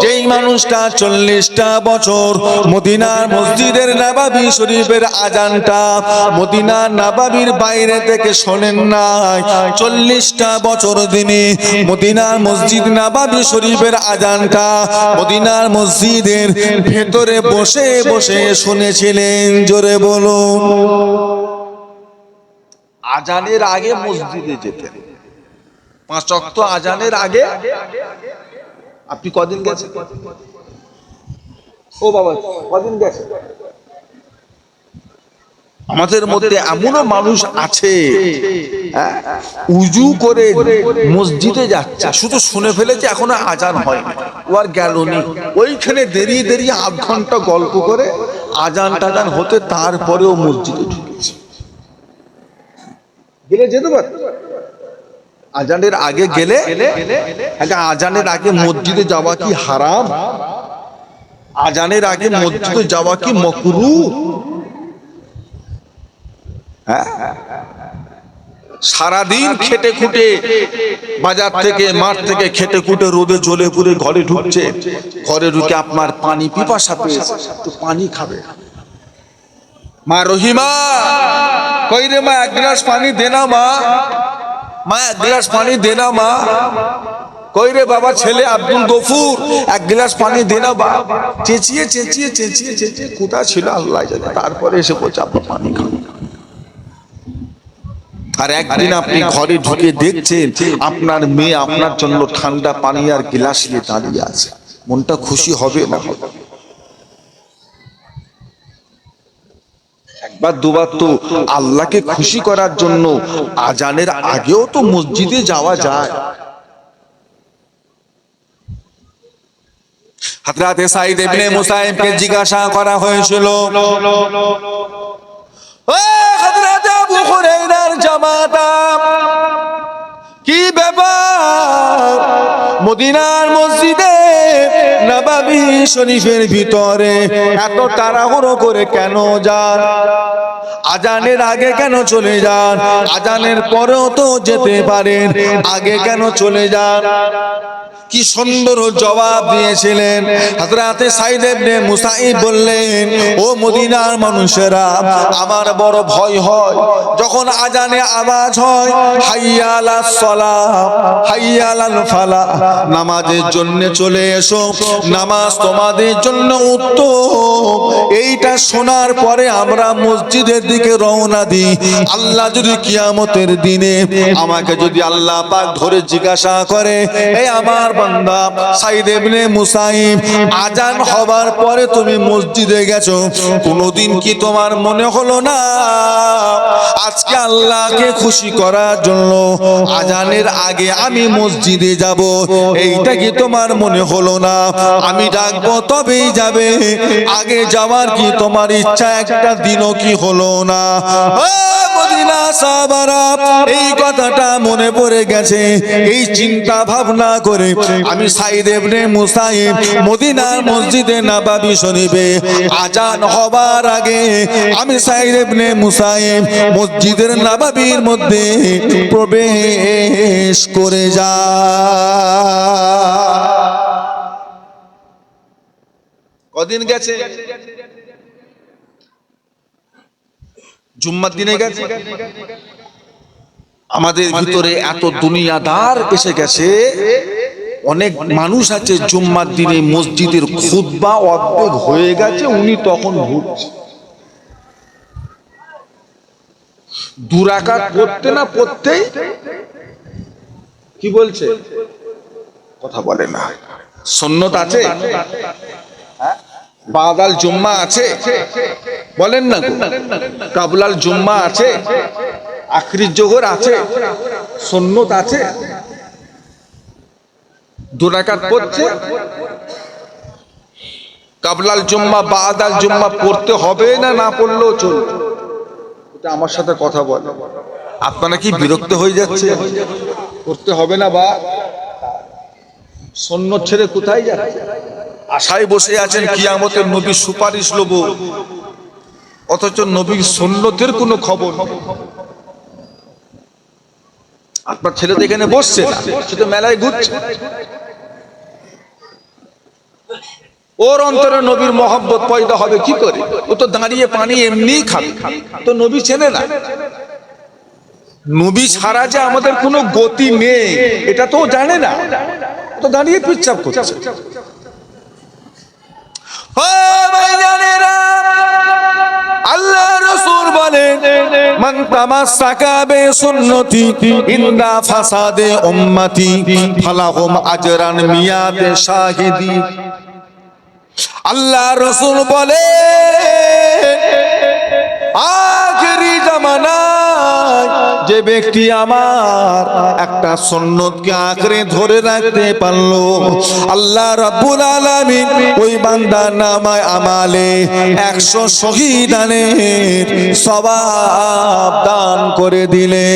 যেই মানুষটা চল্লিশটা বছর মদিনার মসজিদের শরীফের মদিনার বাইরে থেকে শোনেন নাই। চল্লিশটা বছর দিনে মদিনার মসজিদ শরীফের মদিনার মসজিদের ভেতরে বসে বসে শুনেছিলেন। জোরে বলুন। আজানের আগে মসজিদে যেতেন। পাঁচ অক্ত আজানের আগে। আপনি কদিন গেছেন? ও বাবা কদিন গেছেন? আমাদের মধ্যে এমনও মানুষ আছে হ্যাঁ, উজু করে মসজিদে যাচ্ছে। শুধু শুনে ফেলেছে এখনও আজান হয় ও আর গেল ওইখানে দেরি দেরি আধ ঘণ্টা গল্প করে আজান টাজান হতে তারপরেও মসজিদে গেলে যেতে পারে। আজানের আগে গেলে আজানের আগে মসজিদে যাওয়া কি হারাম? আজানের আগে মসজিদে যাওয়া কি মকরু? হ্যাঁ? সারাদিন খেটে খুটে, বাজার থেকে, মাঠ থেকে খেটে খুটে রোদে জ্বলে পুরে ঘরে ঢুকছে। ঘরে ঢুকে আপনার পানি পিপাসা পেয়েছে পানি খাবে। মা রহিমা! কই রে মা, এক গ্লাস পানি দে না মা। মা, এক গ্লাস পানি দে না মা। কই রে বাবা, ছেলে আব্দুল গফুর, এক গ্লাস পানি দে না বা চেঁচিয়ে চেঁচিয়ে চেঁচিয়ে চেঁচিয়ে কোথা ছিল আল্লাহ জানে, তারপরে এসে বলছে পানি খান। আর একদিন আপনি ঘরে ঢুকে দেখছেন, আপনার মেয়ে আপনার জন্য ঠান্ডা পানি আর গ্লাস নিয়ে দাঁড়িয়ে আছে। মনটা খুশি হবে না? হবে একবার দুবার তো আল্লাহকে খুশি করার জন্য আজানের আগেও তো মসজিদে যাওয়া যায়। জিজ্ঞাসা করা হয়েছিল কি ব্যাপার? মদিনার মসজিদে নবাবি শরীফের ভিতরে এত তাড়াহুড়ো করে কেন যান? আজানের আগে কেন চলে যান? আজানের পরেও তো যেতে পারেন। আগে কেন চলে যান? কি সুন্দর জবাব দিয়েছিলেন। হযরতে সাইদ ইবনে মুসাইব বললেন, ও মদিনার মানুষেরা, আমার বড় ভয় হয়। যখন আজানে আওয়াজ হয়, হাইয়ালা আলাস সালাহ হাইয়া আলাল ফালাহ নামাজের জন্য চলে এসো, নামাজ তোমাদের জন্য উত্তম। এইটা শোনার পরে আমরা মসজিদের দিকে রওনা দিই। আল্লাহ যদি কিয়ামতের দিনে আমাকে যদি আল্লাহ পাক ধরে জিজ্ঞাসা করে এই আমার বান্দা, সাইদ ইবনে মুসাইব, আজান হবার পরে তুমি মসজিদে গেছো। কোনোদিন কি তোমার মনে হলো না? আজকে আল্লাহকে খুশি করার জন্য আজানের আগে আমি মসজিদে যাব। এইটা কি তোমার মনে হলো না? আমি ডাকবো, তবেই যাবে। আগে যাওয়ার কি তোমার ইচ্ছা? একটা দিনও কি হলো না? এই কথাটা মনে পড়ে গেছে। এই চিন্তা ভাবনা করে আমি সাইদ ইবনে মুসাইব মদিনার মসজিদে নাবাবি শরীফে আজান হবার আগে আমি সাইদ ইবনে মুসাইব মসজিদের নাবাবির মধ্যে প্রবেশ করে যা। কদিন গেছে? জুম্মার দিনে গেছে? আমাদের ভিতরে এত দুনিয়াদার এসে গেছে। অনেক মানুষ আছে জুম্মার দিনে মসজিদের খুতবা অর্ধেক হয়ে গেছে উনি তখন ঘুরছে দুরাকাত পড়তে না পড়তেই কি বলছে? কথা বলে না। সন্ন্যত আছে? হ্যাঁ? বাদাল জুম্মা আছে। বলেন না। কাবলাল জুম্মা আছে আখরির জোহর আছে সন্ন্যত আছে দুরাকাত পড়ছে। কাবলাল জুম্মা বাদাল জুম্মা পড়তে হবে না না পড়লেও চলবে। এটা আমার সাথে কথা বল। আপনারা কি বিরক্ত হয়ে যাচ্ছে করতে হবে না বা? সৈন্য ছেড়ে কোথায় যাচ্ছে? আশায় বসে আছেন কিয়ামতের নবীর সুপারিশ লোব অথচ নবীর সন্ন্যতের কোনো খবর আপনার ছেলে তো এখানে বসছে তো মেলায় ঘুরছে। ওর অন্তরে নবীর মহব্বত পয়দা হবে কি করে? ও তো দাঁড়িয়ে পানি এমনিই খাবে। তো নবী চেনে না। নবী ছাড়া যে আমাদের কোনো গতি নেই, এটা তো জানে না। তো দাঁড়িয়ে পিচ্ছাপ করছে। বলেন মান তামাসাকা বে সুন্নতি ইন্দা ফাসাদে উম্মতি, ফালাহুম আজরান মিয়াতে শাহিদি। আল্লাহ রসুল বলে যে ব্যক্তি আমার একটা সন্ন্যতকে আঁকড়ে ধরে রাখতে পারল। আল্লাহ রাব্বুল আলামিন ওই বান্দার নামায় আমালে একশো শহীদানের সবাব দান করে দিলে